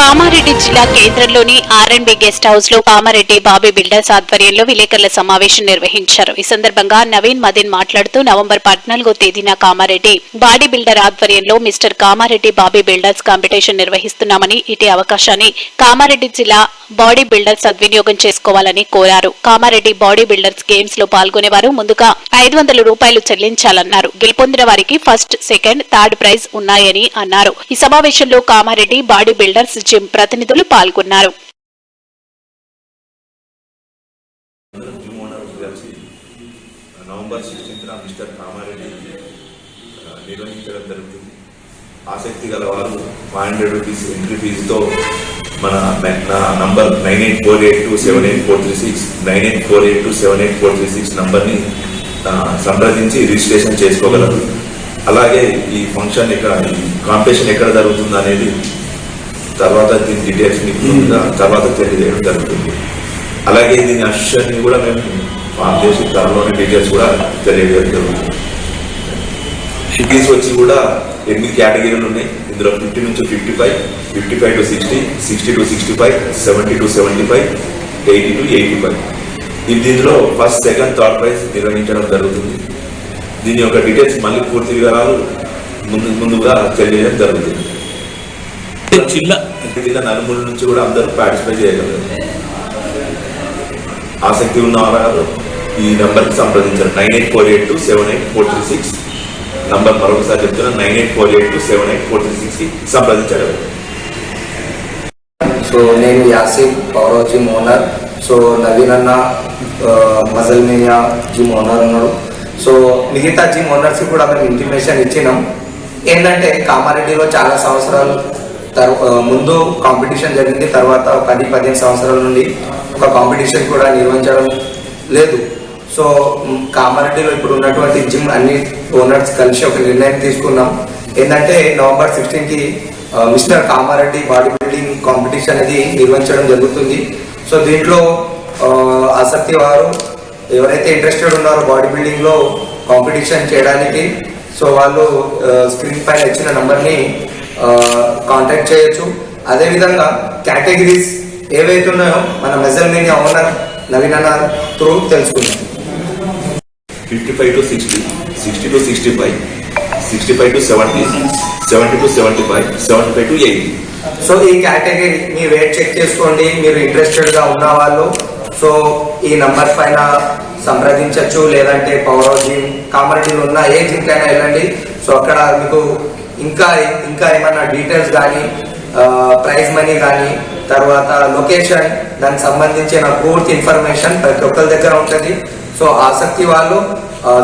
కామారెడ్డి జిల్లా కేంద్రంలోని ఆర్ఎండ్బి గెస్ట్ హౌస్లో కామారెడ్డి బాబీ బిల్డర్స్ ఆధ్వర్యంలో విలేకరుల సమావేశం నిర్వహించారు. ఈ సందర్భంగా నవీన్ మదిన్ మాట్లాడుతూ నవంబర్ పద్నాలుగో తేదీన కామారెడ్డి బాడీ బిల్డర్ ఆధ్వర్యంలో mister Kamareddy body builders competition నిర్వహిస్తున్నామని ఇటీ అవకాశాన్ని కామారెడ్డి జిల్లా బాడీ బిల్డర్స్ సద్వినియోగం చేసుకోవాలని కోరారు. కామారెడ్డి బాడీ బిల్డర్స్ గేమ్స్లో పాల్గొనేవారు. ముందుగా ఐదు వందల రూపాయలు చెల్లించాలన్నారు. గెలుపొందిన వారికి ఫస్ట్ సెకండ్ థర్డ్ ప్రైజ్ ఉన్నాయని అన్నారు. ఈ సమావేశంలో కామారెడ్డి బాడీ బిల్డర్స్ జిమ్ ప్రతినిధులు పాల్గొన్నారు. నవంబర్ సిక్స్టీన్త్న మిస్టర్ కామారెడ్డి నిర్వహించడం జరుగుతుంది. ఆసక్తి గల వారు ఫైవ్ హండ్రెడ్ రూపీస్ ఎంట్రీ ఫీజుతో మన number nine eight four eight two seven eight four three six nine eight four eight two seven eight four three six నంబర్ని సంప్రదించి రిజిస్ట్రేషన్ చేసుకోగలరు. అలాగే ఈ ఫంక్షన్ ఎక్కడ ఈ కాంపిటీషన్ ఎక్కడ జరుగుతుంది అనేది తర్వాత దీని డీటెయిల్స్ మీకు తర్వాత తెలియజేయడం జరుగుతుంది? అలాగే దీని అసిస్టెంట్ని కూడా మేము ఫామ్ చేసి త్వరలోని డీటెయిల్స్ కూడా తెలియజేయడం జరుగుతుంది. ఫీజు వచ్చి కూడా ఎనిమిది కేటగిరీలు ఉన్నాయి. ఇందులో ఫిఫ్టీ నుంచి fifty five fifty five to sixty sixty to sixty five seventy to seventy five eighty to eighty five ఇది దీనిలో ఫస్ట్ సెకండ్ థర్డ్ ప్రైజ్ నిర్వహించడం జరుగుతుంది. దీని యొక్క డీటెయిల్స్ మళ్ళీ పూర్తి వివరాలు ముందు ముందుగా తెలియజేయడం జరుగుతుంది. జిల్లా. జిల్లా నలుమూల నుంచి కూడా అందరూ పార్టిసిపేట్ చేయగలరు. ఆసక్తి ఉన్న వారు ఈ నంబర్కి సంప్రదించారు nine eight four eight two seven eight four three six. Number మరొకసారి చెప్తున్నా nine eight four eight two seven eight four three సిక్స్కి సంప్రదించగలరు. సో నేను Yasin power gym owner so Naveen అన్న మజల్ మియా జిమ్ ఓనర్ ఉన్నాడు. సో మిగతా జిమ్ ఓనర్స్ కూడా మేము ఇంటిమేషన్ ఇచ్చినాం. ఏంటంటే కామారెడ్డిలో చాలా సంవత్సరాలు ముందు కాంపిటీషన్ జరిగింది. తర్వాత పది పదిహేను సంవత్సరాల నుండి ఒక కాంపిటీషన్ కూడా నిర్వహించడం లేదు. సో కామారెడ్డిలో ఇప్పుడు ఉన్నటువంటి జిమ్ అన్ని ఓనర్స్ కలిసి ఒక నిర్ణయం తీసుకున్నాం. ఏంటంటే November సిక్స్టీన్కి mister Kamareddy body building competition అనేది నిర్వహించడం జరుగుతుంది. సో దీంట్లో ఆసక్తి వారు ఎవరైతే ఇంట్రెస్టెడ్ ఉన్నారో బాడీ బిల్డింగ్లో కాంపిటీషన్ చేయడానికి సో వాళ్ళు స్క్రీన్ పైన ఇచ్చిన నంబర్ని కాంటాక్ట్ చేయొచ్చు. అదేవిధంగా కేటగిరీస్ ఏవైతే ఉన్నాయో మన మెజర్మెంట్ ఓనర్ నవీన్ అన్న త్రూ తెలుసుకుందాం. Fifty five to sixty sixty to sixty five sixty five to seventy seventy to seventy five seventy five to eighty so ఈ కేటగిరీ మీ వెయిట్ చెక్ చేసుకోండి. మీరు ఇంట్రెస్టెడ్గా ఉన్న వాళ్ళు. సో ఈ నంబర్ పైన సంప్రదించవచ్చు లేదంటే పవర్ జిమ్ కామారెడ్డిలో ఉన్న ఏ జిమ్ కైనా వెళ్ళండి. సో అక్కడ మీకు ఇంకా ఇంకా ఏమైనా డీటెయిల్స్ కానీ ప్రైజ్ మనీ కానీ తర్వాత లొకేషన్ దానికి సంబంధించిన పూర్తి ఇన్ఫర్మేషన్ ప్రతి ఒక్కరి దగ్గర ఉంటుంది. సో ఆసక్తి వాళ్ళు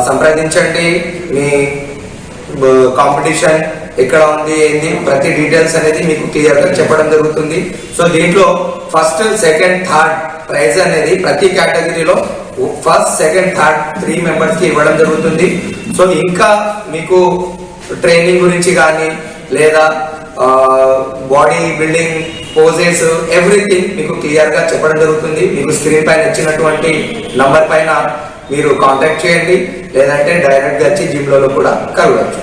సంప్రదించండి. మీ కాంపిటీషన్ ఎక్కడ ఉంది ఏంది ప్రతి డీటెయిల్స్ అనేది మీకు క్లియర్గా చెప్పడం జరుగుతుంది. సో దీంట్లో ఫస్ట్ సెకండ్ థర్డ్ ప్రైజ్ అనేది ప్రతి కేటగిరీలో ఫస్ట్ సెకండ్ థర్డ్ త్రీ మెంబర్స్కి ఇవ్వడం జరుగుతుంది. సో ఇంకా మీకు ట్రైనింగ్ గురించి కానీ లేదా బాడీ బిల్డింగ్ పోజెస్ ఎవ్రీథింగ్ మీకు క్లియర్గా చెప్పడం జరుగుతుంది. మీకు స్క్రీన్ పైన ఇచ్చినటువంటి నంబర్ పైన మీరు కాంటాక్ట్ చేయండి. లేదంటే డైరెక్ట్గా వచ్చి జిమ్లలో కూడా కలవచ్చు.